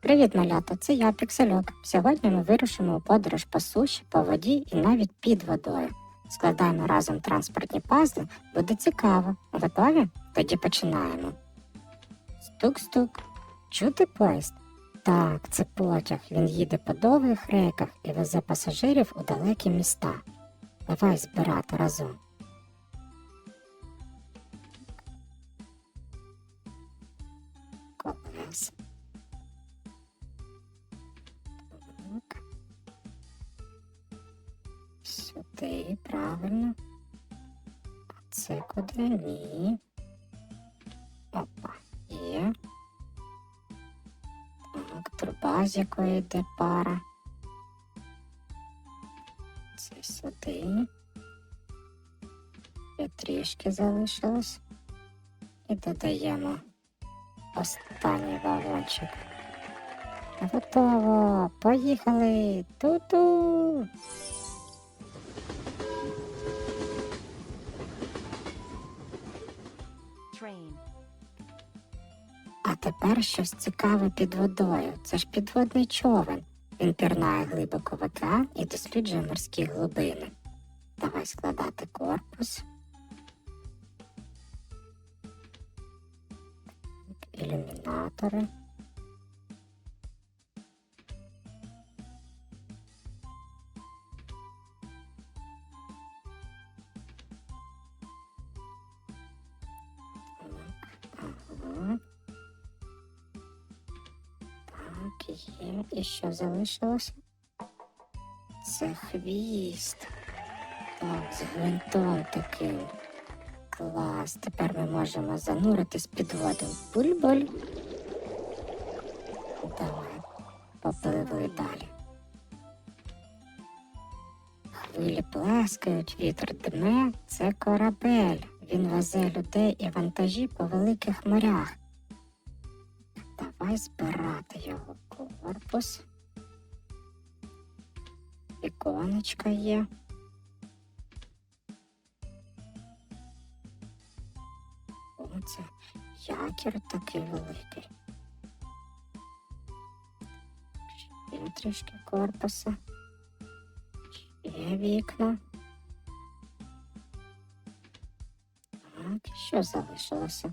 Привіт, малята! Це я, Піксельок. Сьогодні ми вирушимо у подорож по суші, по воді і навіть під водою. Складаємо разом транспортні пазли, буде цікаво. Готові? Тоді починаємо. Стук-стук. Чути поїзд? Так, це потяг. Він їде по довгих рейках і везе пасажирів у далекі міста. Давай збирати разом. Колес. Сюди, правильно. А це куди? Ні. Опа, є. Так, труба, з якої йде пара. Це сюди. І трішки залишилось. І додаємо останній вагончик. Готово! Поїхали! Ту-ту! А тепер щось цікаве під водою. Це ж підводний човен. Він пірнає глибоко в океан і досліджує морські глибини. Давай складати корпус. Ілюмінатори. І що залишилося? Це хвіст. Так, з гвинтом таким. Клас. Тепер ми можемо зануритись під воду. Буль-буль. Давай, попливли далі. Хвилі плескають, вітер дме, це корабель. Він везе людей і вантажі по великих морях. Давай збирати його корпус. Віконечка є. Оце якір такий великий. Ще трішки корпуса. Ще вікна. Так, що залишилося?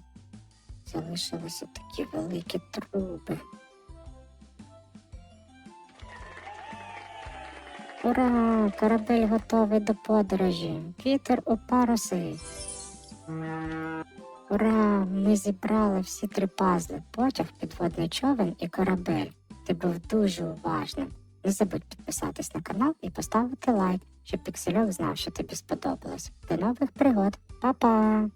Залишилися такі великі труби. Ура! Корабель готовий до подорожі. Вітер у паруси. Ура! Ми зібрали всі три пазли: потяг, підводний човен і корабель. Ти був дуже уважним. Не забудь підписатись на канал і поставити лайк, щоб піксельок знав, що тобі сподобалось. До нових пригод. Па-па!